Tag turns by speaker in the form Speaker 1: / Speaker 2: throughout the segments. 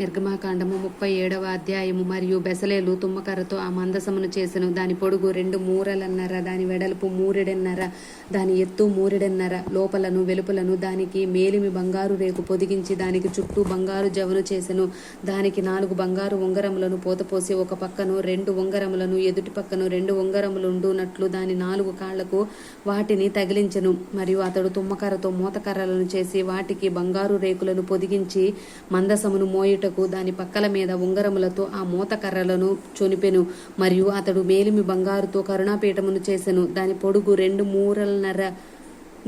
Speaker 1: నిర్గమాకాండము ముప్పై ఏడవ అధ్యాయము మరియు బెసలేలు తుమ్మకర్రతో ఆ మందసమును చేసెను. దాని పొడుగు రెండు మూరలన్నర దాని వెడల్పు మూరెడెన్నర దాని ఎత్తు మూరెడెన్నర లోపలను వెలుపలను దానికి మేలిమి బంగారు రేకు పొదిగించి దానికి చుట్టూ బంగారు జవను చేసెను. దానికి నాలుగు బంగారు ఉంగరములను పోతపోసి ఒక పక్కను రెండు ఉంగరములను ఎదుటి పక్కను రెండు ఉంగరములు ఉండునట్లు దాని నాలుగు కాళ్ళకు వాటిని తగిలించెను. మరియు అతడు తుమ్మకర్రతో మూతకర్రలను చేసి వాటికి బంగారు రేకులను పొదిగించి మందసమును చేయుటకు దాని పక్కల మీద ఉంగరములతో ఆ మూతకర్రలను చొనిపెను. మరియు అతడు మేలిమి బంగారుతో కరుణాపీఠమును చేసెను. దాని పొడుగు రెండు మూరలన్నర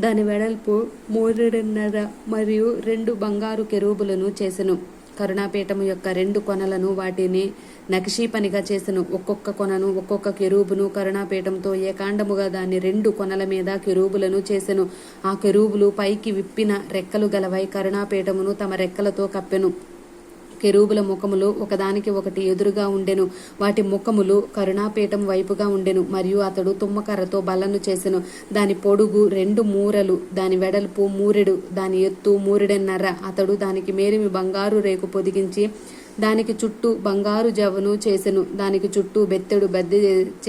Speaker 1: దాని వెడల్పు మూరెడున్నర మరియు రెండు బంగారు కెరూబులను చేసెను. కరుణాపీఠము యొక్క రెండు కొనలను వాటిని నకిషీ పనిగా చేసెను. ఒక్కొక్క కొనను ఒక్కొక్క కెరూబును కరుణాపీఠంతో ఏకాండముగా దాన్ని రెండు కొనల మీద కెరూబులను చేసెను. ఆ కెరూబులు పైకి విప్పిన రెక్కలు గలవై కరుణాపీఠమును తమ రెక్కలతో కప్పెను. కెరూబుల ముఖములు ఒకదానికి ఒకటి ఎదురుగా ఉండెను. వాటి ముఖములు కరుణాపీఠం వైపుగా ఉండెను. మరియు అతడు తుమ్మకర్రతో బల్లను చేసెను. దాని పొడుగు రెండు మూరలు దాని వెడల్పు మూరెడు దాని ఎత్తు మూరెడెన్నర. అతడు దానికి మేలిమి బంగారు రేకు పొదిగించి దానికి చుట్టూ బంగారు జవను చేసెను దానికి చుట్టూ బెత్తెడు బద్దె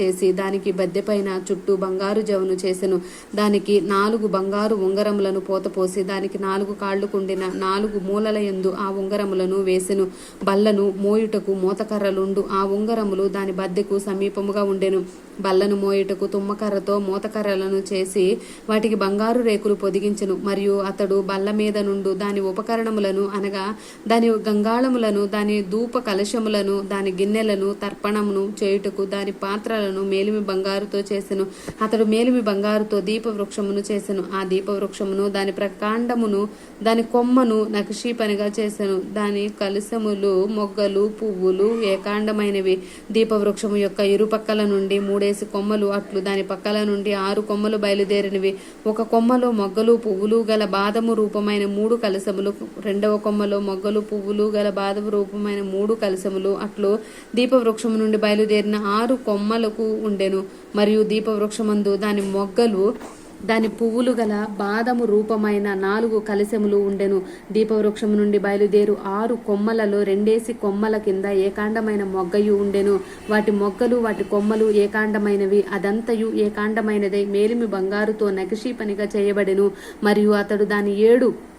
Speaker 1: చేసి దానికి బద్దె పైన చుట్టూ బంగారు జవను చేసెను దానికి నాలుగు బంగారు ఉంగరములను పోతపోసి దానికి నాలుగు కాళ్ళు కుండిన నాలుగు మూలల యందు ఆ ఉంగరములను వేసెను. బల్లను మోయుటకు మూతకర్రలుండు ఆ ఉంగరములు దాని బద్దెకు సమీపముగా ఉండెను. బల్లను మోయుటకు తుమ్మకర్రతో మూతకర్రలను చేసి వాటికి బంగారు రేకులు పొదిగించెను. మరియు అతడు బల్ల మీద నుండు దాని ఉపకరణములను అనగా దాని గంగాళములను దాని ధూప కలశములను దాని గిన్నెలను తర్పణమును చేయుటకు దాని పాత్రలను మేలిమి బంగారుతో చేసెను. అతడు మేలిమి బంగారుతో దీపవృక్షమును చేసెను. ఆ దీపవృక్షమును దాని ప్రకాండమును దాని కొమ్మను నక్షీ పనిగా చేసెను. దాని కలశములు మొగ్గలు పువ్వులు ఏకాండమైనవి. దీపవృక్షము యొక్క ఇరుపక్కల నుండి మూడేసి కొమ్మలు అట్లు. దాని పక్కల నుండి ఆరు కొమ్మలు బయలుదేరినవి. ఒక కొమ్మలో మొగ్గలు పువ్వులు గల బాదము రూపమైన మూడు కలశములు రెండవ కొమ్మలో మొగ్గలు పువ్వులు గల బాదము రూపమైన మూడు కలశములు అట్లు దీపవృక్షము నుండి బయలుదేరిన ఆరు కొమ్మలకు ఉండెను. మరియు దీపవృక్షమందు దాని మొగ్గలు దాని పువ్వులు గల బాదము రూపమైన నాలుగు కలశములు ఉండెను. దీపవృక్షము నుండి బయలుదేరు ఆరు కొమ్మలలో రెండేసి కొమ్మల కింద ఏకాండమైన మొగ్గయు ఉండెను. వాటి మొగ్గలు వాటి కొమ్మలు ఏకాండమైనవి. అదంతయు ఏకాండమైనదై మేలిమి బంగారుతో నగిషీ పనిగా చేయబడెను. మరియు అతడు దాని ఏడు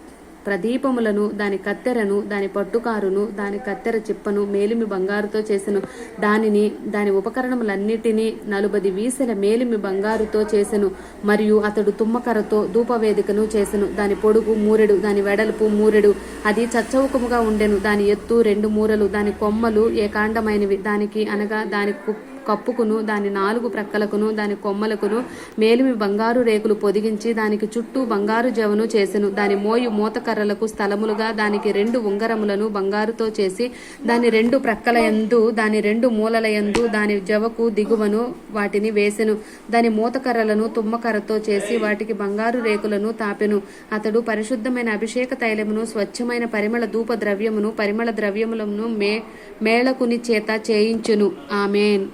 Speaker 1: ప్రదీపములను దాని కత్తెరను దాని పట్టుకారును దాని కత్తెర చిప్పను మేలిమి బంగారుతో చేసెను. దానిని దాని ఉపకరణములన్నిటినీ నలుబది వీసెల మేలిమి బంగారుతో చేసెను. మరియు అతడు తుమ్మకరతో ధూపవేదికను చేసెను. దాని పొడుగు మూరెడు దాని వెడల్పు మూరెడు. అది చచ్చౌకముగా ఉండెను. దాని ఎత్తు రెండు మూరలు దాని కొమ్మలు ఏకాండమైనవి. దానికి అనగా దాని కు- కప్పుకును దాని నాలుగు ప్రక్కలకును దాని కొమ్మలకును మేలిమి బంగారు రేకులు పొదిగించి దానికి చుట్టూ బంగారు జవను చేసెను. దాని మోయు మూతకర్రలకు స్థలములుగా దానికి రెండు ఉంగరములను బంగారుతో చేసి దాని రెండు ప్రక్కల యందు దాని రెండు మూలల యందు దాని జవకు దిగువను వాటిని వేసెను. దాని మూతకర్రలను తుమ్మకర్రతో చేసి వాటికి బంగారు రేకులను తాపెను. అతడు పరిశుద్ధమైన అభిషేక తైలమును స్వచ్ఛమైన పరిమళ ధూప ద్రవ్యమును పరిమళ ద్రవ్యములను మే మేళకుని చేత చేయించును. ఆమెన్.